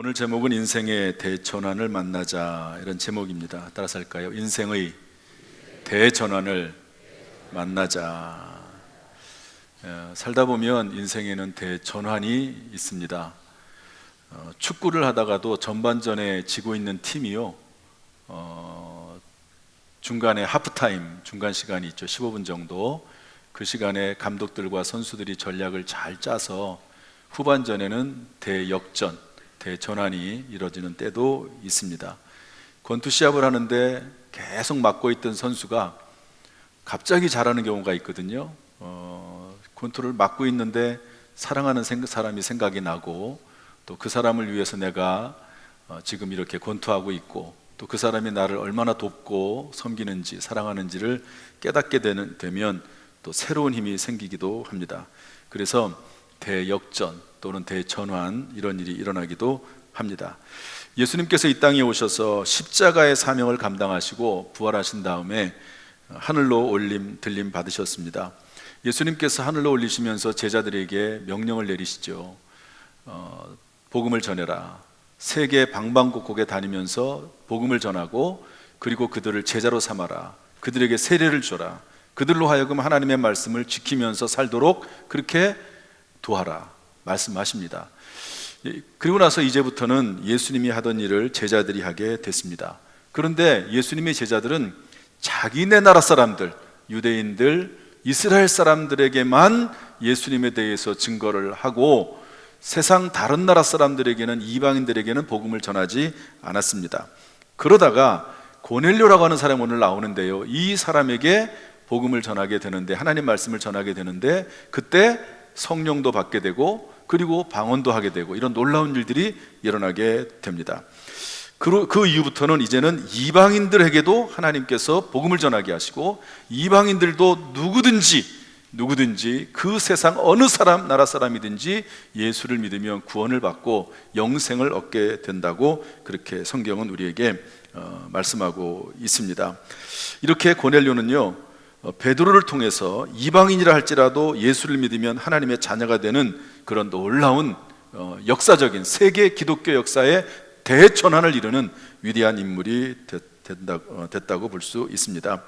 오늘 제목은 인생의 대전환을 만나자 이런 제목입니다. 따라서 할까요? 인생의 대전환을 만나자. 어, 살다 보면 인생에는 대전환이 있습니다. 어, 축구를 하다가도 전반전에 지고 있는 팀이요. 어, 중간에 하프타임 중간 시간이 있죠. 15분 정도. 그 시간에 감독들과 선수들이 전략을 잘 짜서 후반전에는 대역전, 대전환이 이루어지는 때도 있습니다. 권투 시합을 하는데 계속 맞고 있던 선수가 갑자기 잘하는 경우가 있거든요. 어, 권투를 맞고 있는데 사랑하는 생- 사람이 생각이 나고 또 그 사람을 위해서 내가 어, 지금 이렇게 권투하고 있고 또 그 사람이 나를 얼마나 돕고 섬기는지 사랑하는지를 깨닫게 되는, 되면 또 새로운 힘이 생기기도 합니다. 그래서 대역전 또는 대전환 이런 일이 일어나기도 합니다. 예수님께서 이 땅에 오셔서 십자가의 사명을 감당하시고 부활하신 다음에 하늘로 올림 들림 받으셨습니다. 예수님께서 하늘로 올리시면서 제자들에게 명령을 내리시죠. 어, 복음을 전해라. 세계 방방곡곡에 다니면서 복음을 전하고 그리고 그들을 제자로 삼아라. 그들에게 세례를 줘라. 그들로 하여금 하나님의 말씀을 지키면서 살도록 그렇게 도하라. 말씀하십니다. 예, 그리고 나서 이제부터는 예수님이 하던 일을 제자들이 하게 됐습니다. 그런데 예수님의 제자들은 자기네 나라 사람들, 유대인들, 이스라엘 사람들에게만 예수님에 대해서 증거를 하고 세상 다른 나라 사람들에게는 이방인들에게는 복음을 전하지 않았습니다. 그러다가 고넬료라고 하는 사람이 오늘 나오는데요. 이 사람에게 복음을 전하게 되는데 하나님 말씀을 전하게 되는데 그때 성령도 받게 되고 그리고 방언도 하게 되고 이런 놀라운 일들이 일어나게 됩니다. 그, 그 이후부터는 이제는 이방인들에게도 하나님께서 복음을 전하게 하시고 이방인들도 누구든지 누구든지 그 세상 어느 사람 나라 사람이든지 예수를 믿으면 구원을 받고 영생을 얻게 된다고 그렇게 성경은 우리에게 어, 말씀하고 있습니다. 이렇게 고넬료는요 어, 베드로를 통해서 이방인이라 할지라도 예수를 믿으면 하나님의 자녀가 되는 그런 놀라운 어, 역사적인 세계 기독교 역사의 대전환을 이루는 위대한 인물이 어, 됐다고 볼 수 있습니다.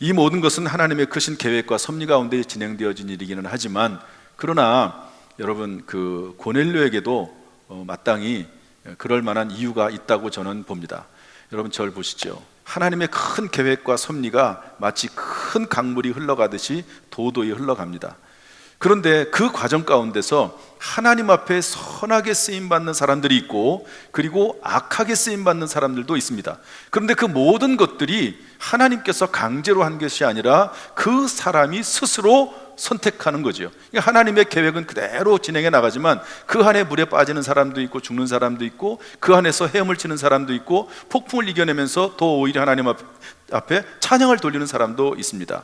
이 모든 것은 하나님의 크신 계획과 섭리 가운데 진행되어진 일이기는 하지만 그러나 여러분 그 고넬료에게도 어, 마땅히 그럴 만한 이유가 있다고 저는 봅니다. 여러분 절 보시죠. 하나님의 큰 계획과 섭리가 마치 큰 강물이 흘러가듯이 도도히 흘러갑니다. 그런데 그 과정 가운데서 하나님 앞에 선하게 쓰임 받는 사람들이 있고 그리고 악하게 쓰임 받는 사람들도 있습니다. 그런데 그 모든 것들이 하나님께서 강제로 한 것이 아니라 그 사람이 스스로 선택하는 거죠. 하나님의 계획은 그대로 진행해 나가지만 그 안에 물에 빠지는 사람도 있고 죽는 사람도 있고 그 안에서 헤엄을 치는 사람도 있고 폭풍을 이겨내면서 더 오히려 하나님 앞- 앞에 찬양을 돌리는 사람도 있습니다.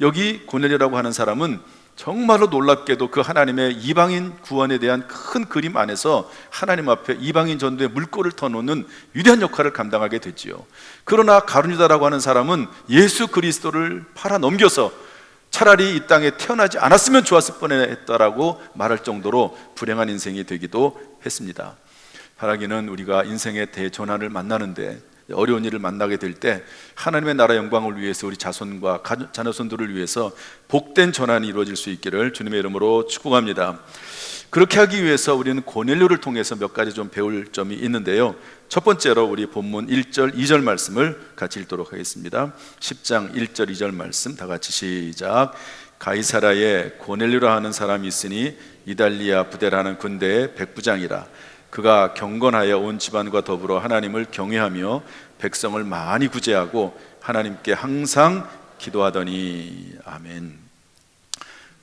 여기 고넬료라고 하는 사람은 정말로 놀랍게도 그 하나님의 이방인 구원에 대한 큰 그림 안에서 하나님 앞에 이방인 전도에 물꼬를 터놓는 위대한 역할을 감당하게 됐지요. 그러나 가룟유다라고 하는 사람은 예수 그리스도를 팔아 넘겨서 차라리 이 땅에 태어나지 않았으면 좋았을 뻔했다라고 말할 정도로 불행한 인생이 되기도 했습니다. 바라기는 우리가 인생의 대전환을 만나는데 어려운 일을 만나게 될 때 하나님의 나라 영광을 위해서 우리 자손과 가- 자녀손들을 위해서 복된 전환이 이루어질 수 있기를 주님의 이름으로 축복합니다. 그렇게 하기 위해서 우리는 고넬료를 통해서 몇 가지 좀 배울 점이 있는데요. 첫 번째로 우리 본문 1절, 2절 말씀을 같이 읽도록 하겠습니다. 10장 1절, 2절 말씀 다 같이 시작. 가이사라에 고넬료라 하는 사람이 있으니 이달리아 부대라는 군대의 백부장이라. 그가 경건하여 온 집안과 더불어 하나님을 경외하며 백성을 많이 구제하고 하나님께 항상 기도하더니 아멘.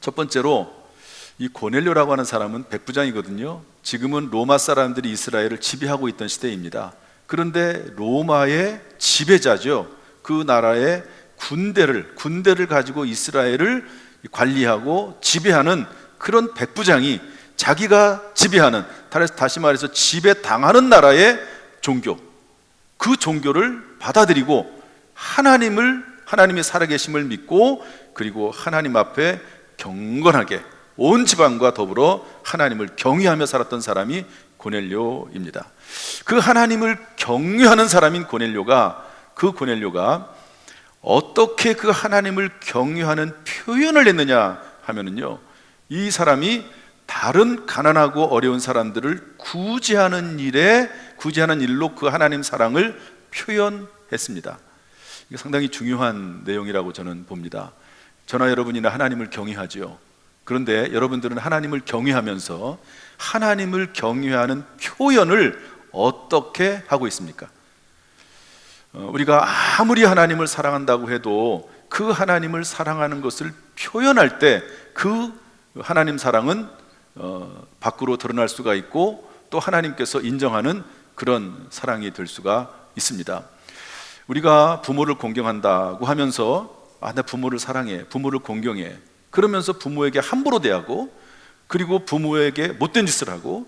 첫 번째로 이 고넬료라고 하는 사람은 백부장이거든요. 지금은 로마 사람들이 이스라엘을 지배하고 있던 시대입니다. 그런데 로마의 지배자죠. 그 나라의 군대를 군대를 가지고 이스라엘을 관리하고 지배하는 그런 백부장이 자기가 지배하는 다시 말해서 지배 당하는 나라의 종교 그 종교를 받아들이고 하나님을 하나님의 살아계심을 믿고 그리고 하나님 앞에 경건하게 온 집안과 더불어 하나님을 경외하며 살았던 사람이 고넬료입니다. 그 하나님을 경외하는 사람인 고넬료가 그 고넬료가 어떻게 그 하나님을 경외하는 표현을 했느냐 하면은요. 이 사람이 다른 가난하고 어려운 사람들을 구제하는 일에 구제하는 일로 그 하나님 사랑을 표현했습니다. 이게 상당히 중요한 내용이라고 저는 봅니다. 저나 여러분이나 하나님을 경외하지요. 그런데 여러분들은 하나님을 경외하면서 하나님을 경외하는 표현을 어떻게 하고 있습니까? 어, 우리가 아무리 하나님을 사랑한다고 해도 그 하나님을 사랑하는 것을 표현할 때 그 하나님 사랑은 어, 밖으로 드러날 수가 있고 또 하나님께서 인정하는 그런 사랑이 될 수가 있습니다. 우리가 부모를 공경한다고 하면서 아, 나 부모를 사랑해, 부모를 공경해. 그러면서 부모에게 함부로 대하고 그리고 부모에게 못된 짓을 하고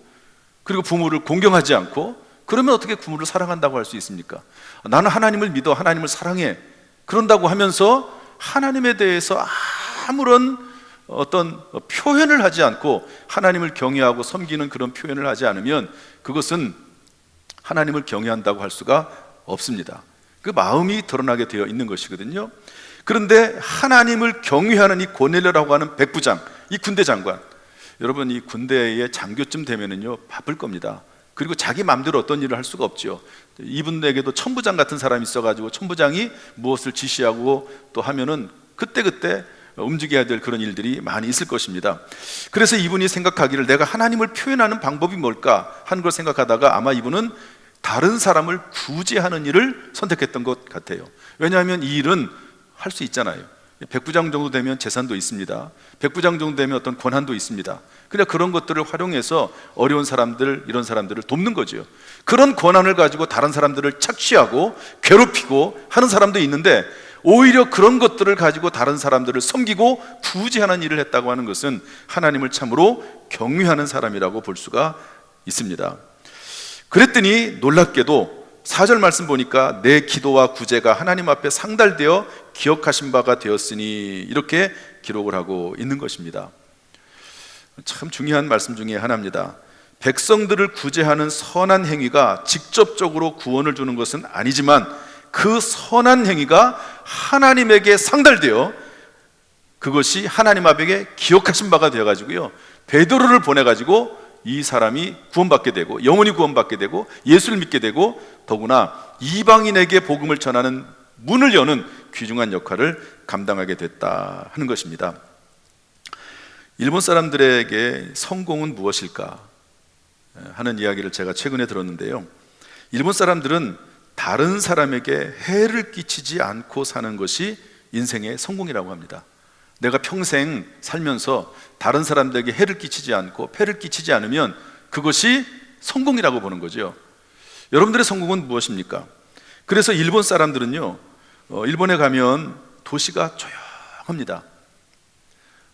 그리고 부모를 공경하지 않고 그러면 어떻게 부모를 사랑한다고 할 수 있습니까? 나는 하나님을 믿어 하나님을 사랑해 그런다고 하면서 하나님에 대해서 아무런 어떤 표현을 하지 않고 하나님을 경외하고 섬기는 그런 표현을 하지 않으면 그것은 하나님을 경외한다고 할 수가 없습니다. 그 마음이 드러나게 되어 있는 것이거든요. 그런데 하나님을 경외하는 이 고넬료라고 하는 백부장, 이 군대 장관, 여러분 이 군대의 장교쯤 되면은요 바쁠 겁니다. 그리고 자기 마음대로 어떤 일을 할 수가 없죠. 이분에게도 천부장 같은 사람이 있어가지고 천부장이 무엇을 지시하고 또 하면은 그때 그때 움직여야 될 그런 일들이 많이 있을 것입니다. 그래서 이분이 생각하기를 내가 하나님을 표현하는 방법이 뭘까 하는 걸 생각하다가 아마 이분은 다른 사람을 구제하는 일을 선택했던 것 같아요. 왜냐하면 이 일은 할 수 있잖아요. 백부장 정도 되면 재산도 있습니다. 백부장 정도 되면 어떤 권한도 있습니다. 그냥 그런 것들을 활용해서 어려운 사람들, 이런 사람들을 돕는 거죠. 그런 권한을 가지고 다른 사람들을 착취하고 괴롭히고 하는 사람도 있는데 오히려 그런 것들을 가지고 다른 사람들을 섬기고 구제하는 일을 했다고 하는 것은 하나님을 참으로 경외하는 사람이라고 볼 수가 있습니다. 그랬더니 놀랍게도 4절 말씀 보니까 내 기도와 구제가 하나님 앞에 상달되어 기억하신 바가 되었으니 이렇게 기록을 하고 있는 것입니다. 참 중요한 말씀 중에 하나입니다. 백성들을 구제하는 선한 행위가 직접적으로 구원을 주는 것은 아니지만 그 선한 행위가 하나님에게 상달되어 그것이 하나님 앞에 기억하신 바가 되어 가지고요. 베드로를 보내 가지고 이 사람이 구원받게 되고 영원히 구원받게 되고 예수를 믿게 되고 더구나 이방인에게 복음을 전하는 문을 여는 귀중한 역할을 감당하게 됐다 하는 것입니다. 일본 사람들에게 성공은 무엇일까 하는 이야기를 제가 최근에 들었는데요. 일본 사람들은 다른 사람에게 해를 끼치지 않고 사는 것이 인생의 성공이라고 합니다. 내가 평생 살면서 다른 사람들에게 해를 끼치지 않고 폐를 끼치지 않으면 그것이 성공이라고 보는 거죠. 여러분들의 성공은 무엇입니까? 그래서 일본 사람들은요, 어, 일본에 가면 도시가 조용합니다.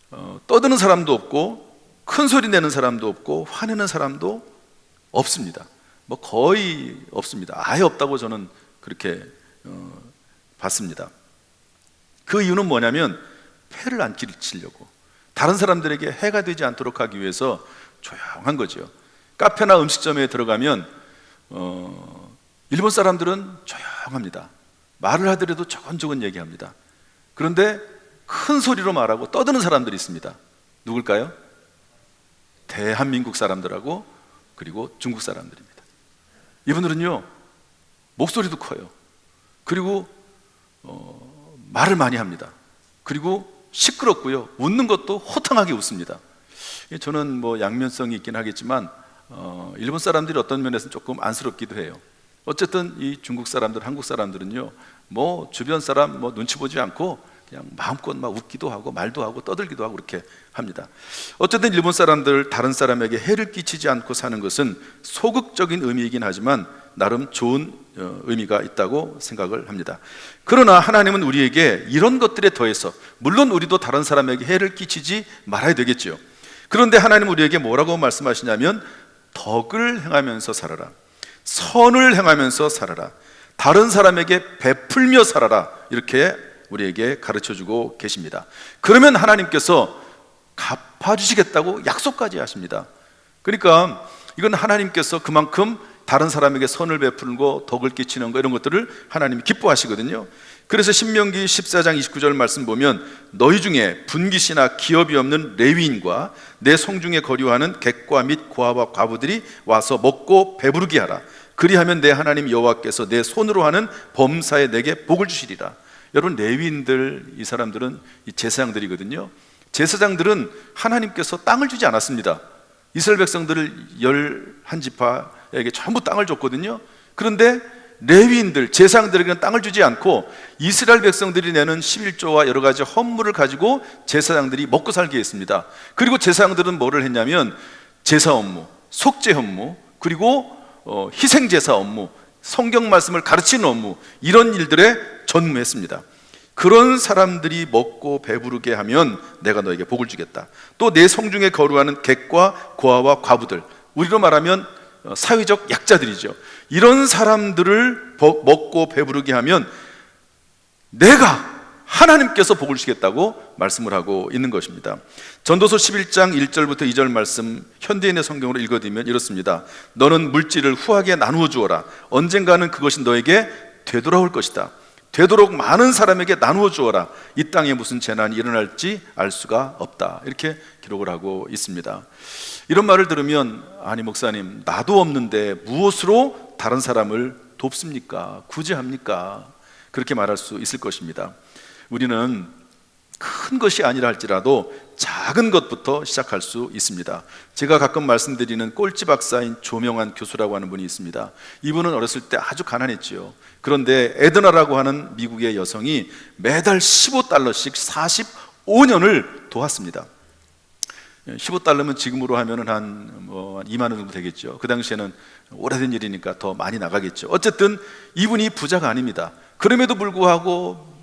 어, 떠드는 사람도 없고, 큰 소리 내는 사람도 없고, 화내는 사람도 없습니다. 뭐 거의 없습니다. 아예 없다고 저는 그렇게 어, 봤습니다. 그 이유는 뭐냐면 폐를 안 끼치려고 다른 사람들에게 해가 되지 않도록 하기 위해서 조용한 거죠. 카페나 음식점에 들어가면 어, 일본 사람들은 조용합니다. 말을 하더라도 조곤조곤 얘기합니다. 그런데 큰 소리로 말하고 떠드는 사람들이 있습니다. 누굴까요? 대한민국 사람들하고 그리고 중국 사람들입니다. 이분들은요 목소리도 커요. 그리고 어, 말을 많이 합니다. 그리고 시끄럽고요. 웃는 것도 호탕하게 웃습니다. 저는 뭐 양면성이 있긴 하겠지만 어, 일본 사람들이 어떤 면에서는 조금 안쓰럽기도 해요. 어쨌든 이 중국 사람들, 한국 사람들은요, 뭐 주변 사람 뭐 눈치 보지 않고 그냥 마음껏 막 웃기도 하고 말도 하고 떠들기도 하고 그렇게 합니다. 어쨌든 일본 사람들 다른 사람에게 해를 끼치지 않고 사는 것은 소극적인 의미이긴 하지만 나름 좋은 어, 의미가 있다고 생각을 합니다. 그러나 하나님은 우리에게 이런 것들에 더해서 물론 우리도 다른 사람에게 해를 끼치지 말아야 되겠죠. 그런데 하나님 우리에게 뭐라고 말씀하시냐면 덕을 행하면서 살아라. 선을 행하면서 살아라. 다른 사람에게 베풀며 살아라. 이렇게 우리에게 가르쳐 주고 계십니다. 그러면 하나님께서 갚아주시겠다고 약속까지 하십니다. 그러니까 이건 하나님께서 그만큼 다른 사람에게 선을 베푸는 덕을 끼치는 거 이런 것들을 하나님이 기뻐하시거든요. 그래서 신명기 14장 29절 말씀 보면 너희 중에 분깃이나 기업이 없는 레위인과 내 성중에 거류하는 객과 및 고아와 과부들이 와서 먹고 배부르게 하라. 그리하면 내 하나님 여호와께서 내 손으로 하는 범사에 내게 복을 주시리라. 여러분 레위인들 이 사람들은 이 제사장들이거든요. 제사장들은 하나님께서 땅을 주지 않았습니다. 이스라엘 백성들을 열 한 지파에게 전부 땅을 줬거든요. 그런데 레위인들, 제사장들에게는 땅을 주지 않고 이스라엘 백성들이 내는 11조와 여러 가지 헌물을 가지고 제사장들이 먹고 살게 했습니다. 그리고 제사장들은 뭐를 했냐면 제사 업무, 속죄 업무, 그리고 어, 희생 제사 업무, 성경 말씀을 가르치는 업무 이런 일들에 전무했습니다. 그런 사람들이 먹고 배부르게 하면 내가 너에게 복을 주겠다. 또 내 성중에 거루하는 객과 고아와 과부들, 우리로 말하면 어, 사회적 약자들이죠. 이런 사람들을 버- 먹고 배부르게 하면 내가 하나님께서 복을 주겠다고 말씀을 하고 있는 것입니다. 전도서 11장 1절부터 2절 말씀 현대인의 성경으로 읽어드리면 이렇습니다. 너는 물질을 후하게 나누어 주어라. 언젠가는 그것이 너에게 되돌아올 것이다. 되도록 많은 사람에게 나누어 주어라. 이 땅에 무슨 재난이 일어날지 알 수가 없다. 이렇게 기록을 하고 있습니다. 이런 말을 들으면 아니 목사님 나도 없는데 무엇으로 다른 사람을 돕습니까? 구제합니까? 그렇게 말할 수 있을 것입니다. 우리는 큰 것이 아니라 할지라도 작은 것부터 시작할 수 있습니다. 제가 가끔 말씀드리는 꼴찌 박사인 조명환 교수라고 하는 분이 있습니다. 이분은 어렸을 때 아주 가난했지요. 그런데 에드나라고 하는 미국의 여성이 매달 15달러씩 45년을 도왔습니다. 15달러면 지금으로 하면은 한 뭐 2만 원 정도 되겠죠. 그 당시에는 오래된 일이니까 더 많이 나가겠죠. 어쨌든 이분이 부자가 아닙니다. 그럼에도 불구하고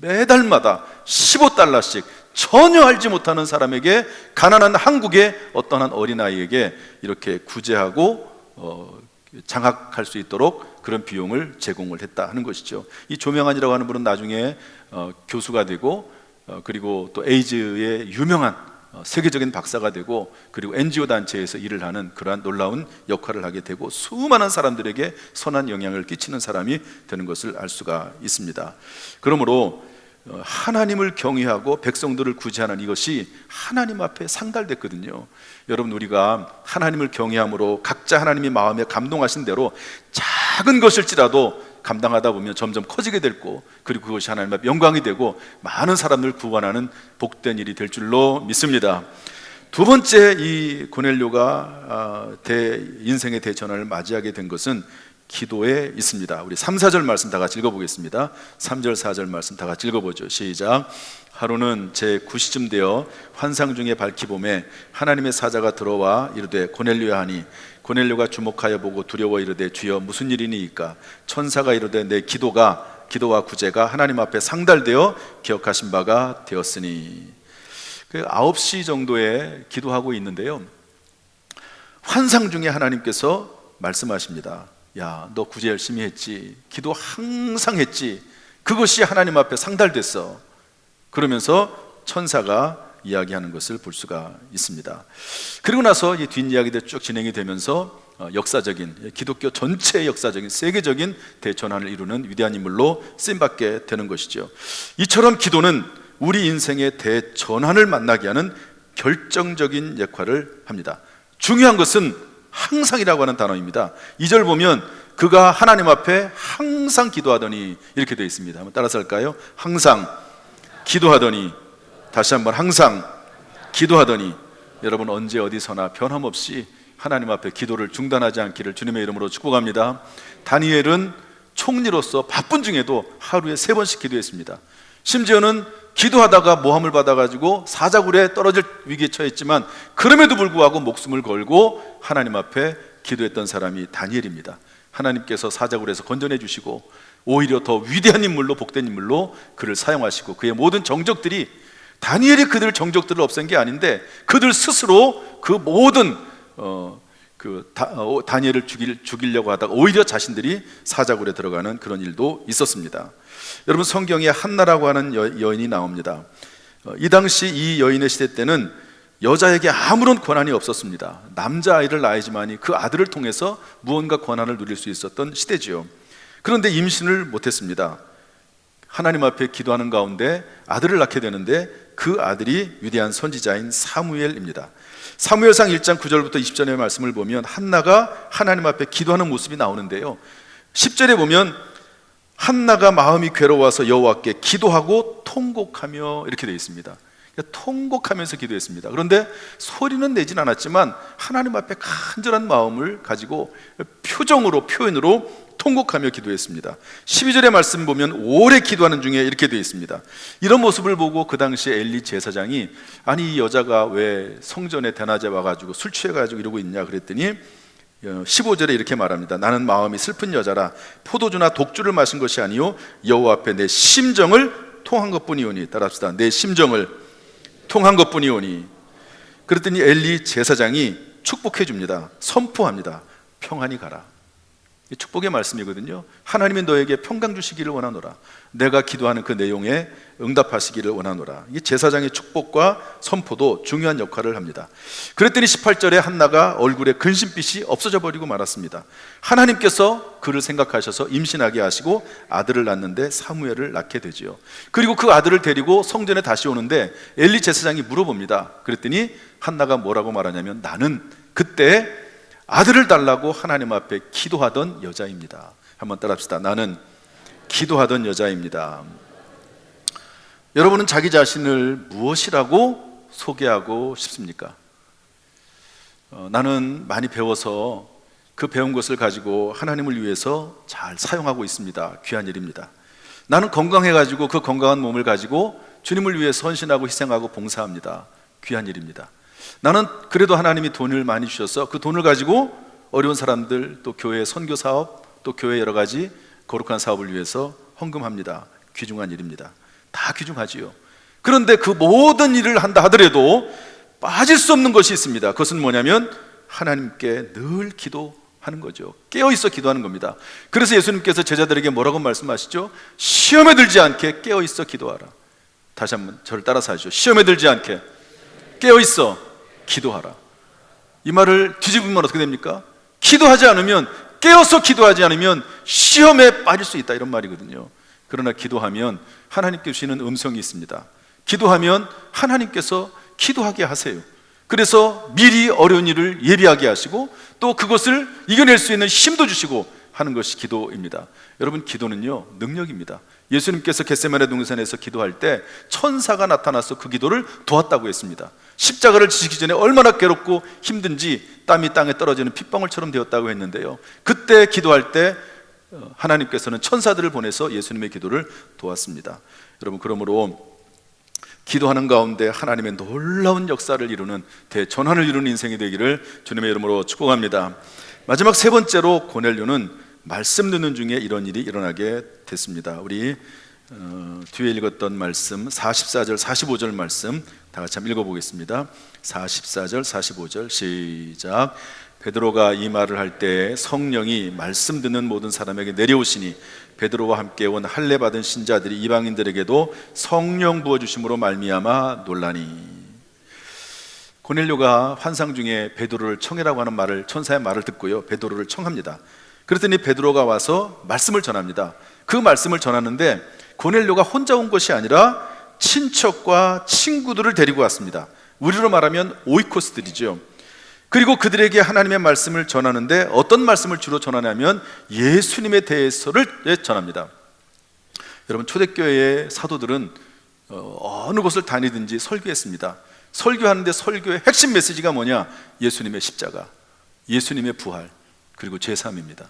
매달마다 15달러씩 전혀 알지 못하는 사람에게 가난한 한국의 어떤 한 어린아이에게 이렇게 구제하고 어, 장학할 수 있도록 그런 비용을 제공을 했다 하는 것이죠. 이 조명환이라고 하는 분은 나중에 어, 교수가 되고 어, 그리고 또 에이즈의 유명한 어, 세계적인 박사가 되고 그리고 NGO 단체에서 일을 하는 그러한 놀라운 역할을 하게 되고 수많은 사람들에게 선한 영향을 끼치는 사람이 되는 것을 알 수가 있습니다. 그러므로 어, 하나님을 경외하고 백성들을 구제하는 이것이 하나님 앞에 상달됐거든요. 여러분 우리가 하나님을 경외함으로 각자 하나님이 마음에 감동하신 대로 작은 것일지라도 감당하다 보면 점점 커지게 될고 그리고 그것이 하나님 앞에 영광이 되고 많은 사람을 구원하는 복된 일이 될 줄로 믿습니다. 두 번째 이 고넬료가 아, 대 인생의 대전환을 맞이하게 된 것은 기도에 있습니다. 우리 3, 4절 말씀 다 같이 읽어보겠습니다. 3절, 4절 말씀 다 같이 읽어보죠. 시작. 하루는 제 9시쯤 되어 환상 중에 밝히 봄에 하나님의 사자가 들어와 이르되 고넬료야 하니 고넬료가 주목하여 보고 두려워 이르되 주여 무슨 일이니이까 천사가 이르되 내 기도가 기도와 구제가 하나님 앞에 상달되어 기억하신 바가 되었으니 그 9시 정도에 기도하고 있는데요. 환상 중에 하나님께서 말씀하십니다. 야, 너 구제 열심히 했지. 기도 항상 했지. 그것이 하나님 앞에 상달됐어. 그러면서 천사가 이야기하는 것을 볼 수가 있습니다. 그리고 나서 이 뒷이야기들 쭉 진행이 되면서 어, 역사적인 기독교 전체의 역사적인 세계적인 대전환을 이루는 위대한 인물로 쓰임받게 되는 것이죠. 이처럼 기도는 우리 인생의 대전환을 만나게 하는 결정적인 역할을 합니다. 중요한 것은 항상이라고 하는 단어입니다. 2절 보면 그가 하나님 앞에 항상 기도하더니 이렇게 되어 있습니다. 한번 따라서 할까요? 항상 기도하더니 다시 한번 항상 기도하더니 여러분 언제 어디서나 변함없이 하나님 앞에 기도를 중단하지 않기를 주님의 이름으로 축복합니다. 다니엘은 총리로서 바쁜 중에도 하루에 세 번씩 기도했습니다. 심지어는 기도하다가 모함을 받아가지고 사자굴에 떨어질 위기에 처했지만 그럼에도 불구하고 목숨을 걸고 하나님 앞에 기도했던 사람이 다니엘입니다. 하나님께서 사자굴에서 건져내 주시고 오히려 더 위대한 인물로 복된 인물로 그를 사용하시고 그의 모든 정적들이 다니엘이 그들 정적들을 없앤 게 아닌데 그들 스스로 그 모든 어, 그 다, 어, 다니엘을 죽일, 죽이려고 하다가 오히려 자신들이 사자굴에 들어가는 그런 일도 있었습니다. 여러분 성경에 한나라고 하는 여, 여인이 나옵니다. 어, 이 당시 이 여인의 시대 때는 여자에게 아무런 권한이 없었습니다. 남자 아이를 낳아야지만이 그 아들을 통해서 무언가 권한을 누릴 수 있었던 시대지요. 그런데 임신을 못했습니다. 하나님 앞에 기도하는 가운데 아들을 낳게 되는데 그 아들이 위대한 선지자인 사무엘입니다. 사무엘상 1장 9절부터 20절의 말씀을 보면 한나가 하나님 앞에 기도하는 모습이 나오는데요. 10절에 보면 한나가 마음이 괴로워서 여호와께 기도하고 통곡하며 이렇게 되어 있습니다. 그러니까 통곡하면서 기도했습니다. 그런데 소리는 내진 않았지만 하나님 앞에 간절한 마음을 가지고 표정으로 표현으로 통곡하며 기도했습니다. 12절의 말씀 보면 오래 기도하는 중에 이렇게 되어 있습니다. 이런 모습을 보고 그 당시에 엘리 제사장이 아니 이 여자가 왜 성전에 대낮에 와가지고 술 취해가지고 이러고 있냐 그랬더니 15절에 이렇게 말합니다. 나는 마음이 슬픈 여자라 포도주나 독주를 마신 것이 아니요 여호와 앞에 내 심정을 통한 것뿐이오니 따라합시다. 내 심정을 통한 것뿐이오니 그랬더니 엘리 제사장이 축복해 줍니다. 선포합니다. 평안히 가라. 이 축복의 말씀이거든요. 하나님이 너에게 평강 주시기를 원하노라. 내가 기도하는 그 내용에 응답하시기를 원하노라. 이 제사장의 축복과 선포도 중요한 역할을 합니다. 그랬더니 18절에 한나가 얼굴에 근심빛이 없어져 버리고 말았습니다. 하나님께서 그를 생각하셔서 임신하게 하시고 아들을 낳는데 사무엘을 낳게 되지요. 그리고 그 아들을 데리고 성전에 다시 오는데 엘리 제사장이 물어봅니다. 그랬더니 한나가 뭐라고 말하냐면 나는 그때 아들을 달라고 하나님 앞에 기도하던 여자입니다. 한번 따라합시다. 나는 기도하던 여자입니다. 여러분은 자기 자신을 무엇이라고 소개하고 싶습니까? 어, 나는 많이 배워서 그 배운 것을 가지고 하나님을 위해서 잘 사용하고 있습니다. 귀한 일입니다. 나는 건강해가지고 그 건강한 몸을 가지고 주님을 위해 선신하고 희생하고 봉사합니다. 귀한 일입니다. 나는 그래도 하나님이 돈을 많이 주셔서 그 돈을 가지고 어려운 사람들 또 교회 선교 사업 또 교회 여러 가지 거룩한 사업을 위해서 헌금합니다. 귀중한 일입니다. 다 귀중하지요. 그런데 그 모든 일을 한다 하더라도 빠질 수 없는 것이 있습니다. 그것은 뭐냐면 하나님께 늘 기도하는 거죠. 깨어 있어 기도하는 겁니다. 그래서 예수님께서 제자들에게 뭐라고 말씀하시죠? 시험에 들지 않게 깨어 있어 기도하라. 다시 한번 저를 따라서 하죠. 시험에 들지 않게 깨어 있어 기도하라. 이 말을 뒤집으면 어떻게 됩니까? 기도하지 않으면 깨어서 기도하지 않으면 시험에 빠질 수 있다 이런 말이거든요. 그러나 기도하면 하나님께 주시는 음성이 있습니다. 기도하면 하나님께서 기도하게 하세요. 그래서 미리 어려운 일을 예비하게 하시고 또 그것을 이겨낼 수 있는 힘도 주시고 하는 것이 기도입니다. 여러분 기도는요 능력입니다. 예수님께서 겟세마네 동산에서 기도할 때 천사가 나타나서 그 기도를 도왔다고 했습니다. 십자가를 지시기 전에 얼마나 괴롭고 힘든지 땀이 땅에 떨어지는 핏방울처럼 되었다고 했는데요. 그때 기도할 때 어, 하나님께서는 천사들을 보내서 예수님의 기도를 도왔습니다. 여러분 그러므로 기도하는 가운데 하나님의 놀라운 역사를 이루는 대전환을 이루는 인생이 되기를 주님의 이름으로 축복합니다. 마지막 세 번째로 고넬료는 말씀 듣는 중에 이런 일이 일어나게 됐습니다. 우리 어, 뒤에 읽었던 말씀 44절 45절 말씀 다 같이 한번 읽어보겠습니다. 44절 45절 시작 베드로가 이 말을 할 때 성령이 말씀 듣는 모든 사람에게 내려오시니 베드로와 함께 온 할례 받은 신자들이 이방인들에게도 성령 부어 주심으로 말미암아 놀라니 고넬료가 환상 중에 베드로를 청해라고 하는 말을 천사의 말을 듣고요 베드로를 청합니다. 그랬더니 베드로가 와서 말씀을 전합니다. 그 말씀을 전하는데 고넬료가 혼자 온 것이 아니라 친척과 친구들을 데리고 왔습니다. 우리로 말하면 오이코스들이죠. 그리고 그들에게 하나님의 말씀을 전하는데 어떤 말씀을 주로 전하냐면 예수님에 대해서를 전합니다. 여러분 초대교회의 사도들은 어, 어느 곳을 다니든지 설교했습니다. 설교하는데 설교의 핵심 메시지가 뭐냐? 예수님의 십자가, 예수님의 부활, 그리고 제3입니다.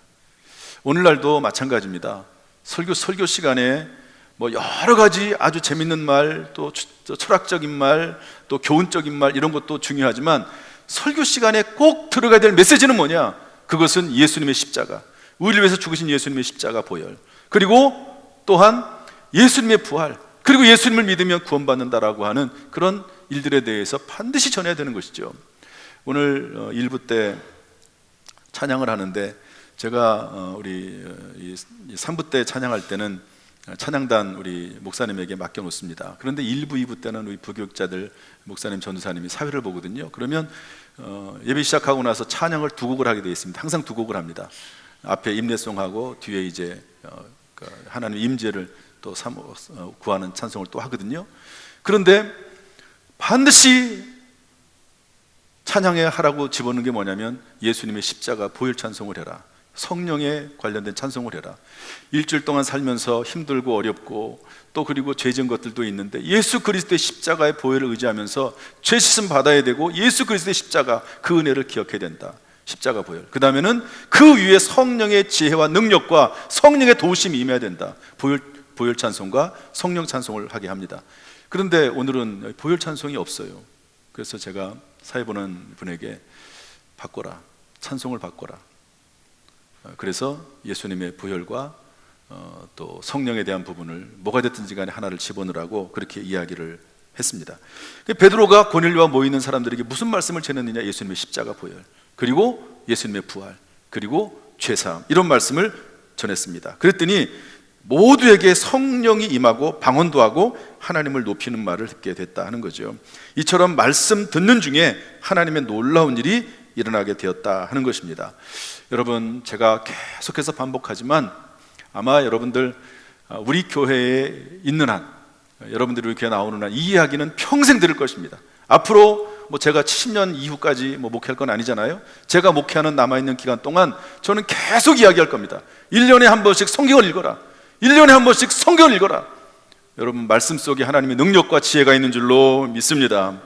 오늘날도 마찬가지입니다. 설교 설교 시간에 뭐 여러 가지 아주 재밌는 말, 또 철학적인 말, 또 교훈적인 말 이런 것도 중요하지만 설교 시간에 꼭 들어가야 될 메시지는 뭐냐? 그것은 예수님의 십자가. 우리를 위해서 죽으신 예수님의 십자가 보혈. 그리고 또한 예수님의 부활. 그리고 예수님을 믿으면 구원받는다라고 하는 그런 일들에 대해서 반드시 전해야 되는 것이죠. 오늘 어, 일부 때 찬양을 하는데 제가 어, 우리 3부 때 찬양할 때는 찬양단 우리 목사님에게 맡겨 놓습니다. 그런데 1부, 2부 때는 우리 부교육자들 목사님, 전도사님이 사회를 보거든요. 그러면 어, 예배 시작하고 나서 찬양을 두 곡을 하게 되어 있습니다. 항상 두 곡을 합니다. 앞에 임례송하고 뒤에 이제 어, 그 하나님 임재를 또 삼- 어, 구하는 찬송을 또 하거든요. 그런데 반드시 찬양에 하라고 집어넣는 게 뭐냐면 예수님의 십자가 보혈 찬송을 해라. 성령에 관련된 찬송을 해라. 일주일 동안 살면서 힘들고 어렵고 또 그리고 죄진 것들도 있는데 예수 그리스도의 십자가의 보혈을 의지하면서 죄 씻음 받아야 되고 예수 그리스도의 십자가 그 은혜를 기억해야 된다. 십자가 보혈. 그 다음에는 그 위에 성령의 지혜와 능력과 성령의 도우심이 임해야 된다. 보혈 보혈 찬송과 성령 찬송을 하게 합니다. 그런데 오늘은 보혈 찬송이 없어요. 그래서 제가 사회 보는 분에게 바꿔라. 찬송을 바꿔라. 어, 그래서 예수님의 보혈과 어, 또 성령에 대한 부분을 뭐가 됐든지 간에 하나를 집어넣으라고 그렇게 이야기를 했습니다. 그 베드로가 고넬료와 모이는 사람들에게 무슨 말씀을 전했느냐? 예수님의 십자가 보혈, 그리고 예수님의 부활, 그리고 죄사함 이런 말씀을 전했습니다. 그랬더니 모두에게 성령이 임하고 방언도 하고 하나님을 높이는 말을 듣게 됐다 하는 거죠. 이처럼 말씀 듣는 중에 하나님의 놀라운 일이 일어나게 되었다 하는 것입니다. 여러분 제가 계속해서 반복하지만 아마 여러분들 아, 우리 교회에 있는 한 여러분들이 우리 교회 나오는 한 이 이야기는 평생 들을 것입니다. 앞으로 뭐 제가 70년 이후까지 뭐 목회할 건 아니잖아요. 제가 목회하는 남아 있는 기간 동안 저는 계속 이야기할 겁니다. 1년에 한 번씩 성경을 읽어라. 1년에 한 번씩 성경을 읽어라. 여러분 말씀 속에 하나님의 능력과 지혜가 있는 줄로 믿습니다.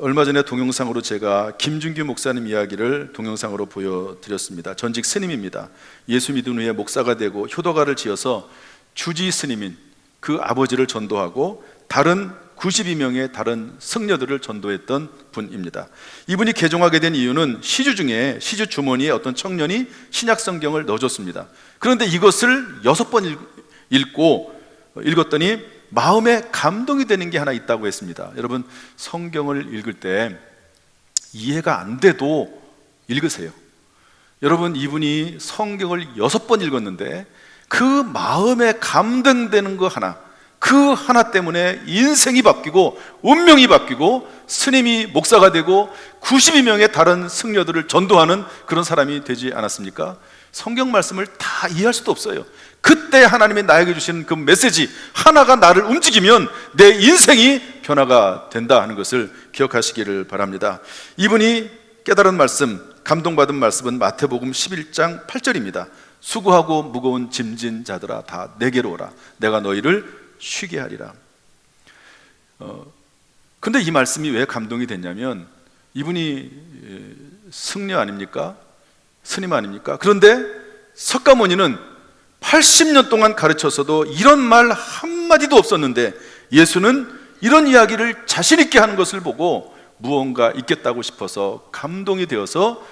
얼마 전에 동영상으로 제가 김준규 목사님 이야기를 동영상으로 보여드렸습니다. 전직 스님입니다. 예수 믿은 후에 목사가 되고 효도가를 지어서 주지 스님인 그 아버지를 전도하고 다른 92명의 다른 승려들을 전도했던 분입니다. 이분이 개종하게 된 이유는 시주 중에 시주 주머니에 어떤 청년이 신약 성경을 넣어줬습니다. 그런데 이것을 여섯 번 읽- 읽고 읽었더니 마음에 감동이 되는 게 하나 있다고 했습니다. 여러분 성경을 읽을 때 이해가 안 돼도 읽으세요. 여러분 이분이 성경을 여섯 번 읽었는데 그 마음에 감동되는 거 하나 그 하나 때문에 인생이 바뀌고 운명이 바뀌고 스님이 목사가 되고 92명의 다른 승려들을 전도하는 그런 사람이 되지 않았습니까? 성경 말씀을 다 이해할 수도 없어요. 그때 하나님이 나에게 주신 그 메시지 하나가 나를 움직이면 내 인생이 변화가 된다 하는 것을 기억하시기를 바랍니다. 이분이 깨달은 말씀, 감동받은 말씀은 마태복음 11장 8절입니다. 수고하고 무거운 짐진 자들아 다 내게로 오라. 내가 너희를 쉬게 하리라. 어, 근데 이 말씀이 왜 감동이 됐냐면 이분이 에, 승려 아닙니까? 스님 아닙니까? 그런데 석가모니는 80년 동안 가르쳤어도 이런 말 한마디도 없었는데 예수는 이런 이야기를 자신있게 하는 것을 보고 무언가 있겠다고 싶어서 감동이 되어서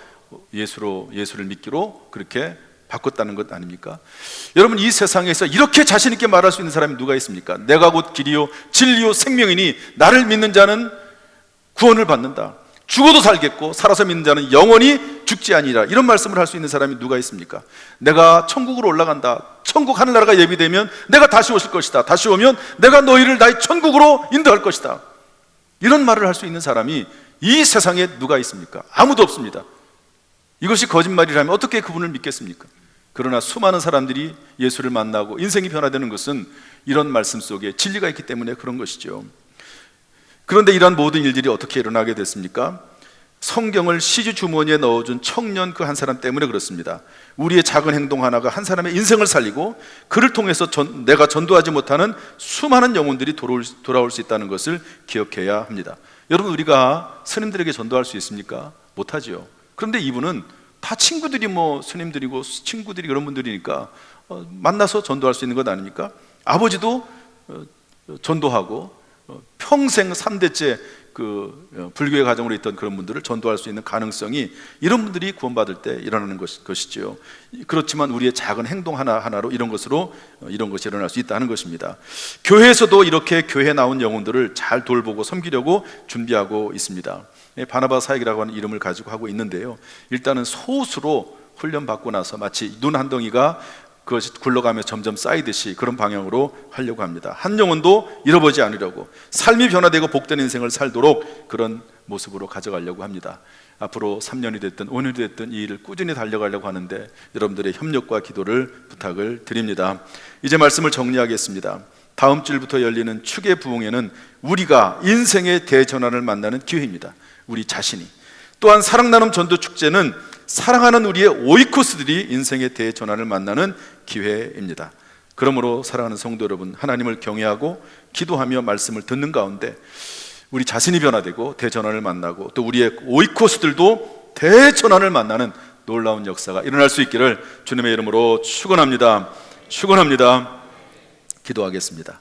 예수로, 예수를 믿기로 그렇게 바꿨다는 것 아닙니까? 여러분 이 세상에서 이렇게 자신 있게 말할 수 있는 사람이 누가 있습니까? 내가 곧 길이요 진리요 생명이니 나를 믿는 자는 구원을 받는다. 죽어도 살겠고 살아서 믿는 자는 영원히 죽지 아니라 이런 말씀을 할 수 있는 사람이 누가 있습니까? 내가 천국으로 올라간다. 천국 하늘나라가 예비되면 내가 다시 오실 것이다. 다시 오면 내가 너희를 나의 천국으로 인도할 것이다. 이런 말을 할 수 있는 사람이 이 세상에 누가 있습니까? 아무도 없습니다. 이것이 거짓말이라면 어떻게 그분을 믿겠습니까? 그러나 수많은 사람들이 예수를 만나고 인생이 변화되는 것은 이런 말씀 속에 진리가 있기 때문에 그런 것이죠. 그런데 이러한 모든 일들이 어떻게 일어나게 됐습니까? 성경을 시주 주머니에 넣어준 청년 그 한 사람 때문에 그렇습니다. 우리의 작은 행동 하나가 한 사람의 인생을 살리고 그를 통해서 전, 내가 전도하지 못하는 수많은 영혼들이 돌아올, 돌아올 수 있다는 것을 기억해야 합니다. 여러분 우리가 스님들에게 전도할 수 있습니까? 못하지요. 그런데 이분은 다 친구들이 뭐 스님들이고 친구들이 그런 분들이니까 어, 만나서 전도할 수 있는 것 아닙니까? 아버지도 어, 전도하고 어, 평생 3대째 그 어, 불교의 가정으로 있던 그런 분들을 전도할 수 있는 가능성이 이런 분들이 구원받을 때 일어나는 것, 것이죠. 그렇지만 우리의 작은 행동 하나 하나로 이런 것으로 어, 이런 것이 일어날 수 있다는 것입니다. 교회에서도 이렇게 교회 나온 영혼들을 잘 돌보고 섬기려고 준비하고 있습니다. 예, 바나바 사역이라고 하는 이름을 가지고 하고 있는데요. 일단은 소수로 훈련 받고 나서 마치 눈 한 덩이가 그것이 굴러가며 점점 쌓이듯이 그런 방향으로 하려고 합니다. 한 영혼도 잃어보지 않으려고 삶이 변화되고 복된 인생을 살도록 그런 모습으로 가져가려고 합니다. 앞으로 3년이 됐든 5년이 됐든 이 일을 꾸준히 달려가려고 하는데 여러분들의 협력과 기도를 부탁을 드립니다. 이제 말씀을 정리하겠습니다. 다음 주일부터 열리는 축의 부흥회는 우리가 인생의 대전환을 만나는 기회입니다. 우리 자신이 또한 사랑 나눔 전도 축제는 사랑하는 우리의 오이코스들이 인생의 대전환을 만나는 기회입니다. 그러므로 사랑하는 성도 여러분, 하나님을 경외하고 기도하며 말씀을 듣는 가운데 우리 자신이 변화되고 대전환을 만나고 또 우리의 오이코스들도 대전환을 만나는 놀라운 역사가 일어날 수 있기를 주님의 이름으로 축원합니다. 축원합니다. 기도하겠습니다.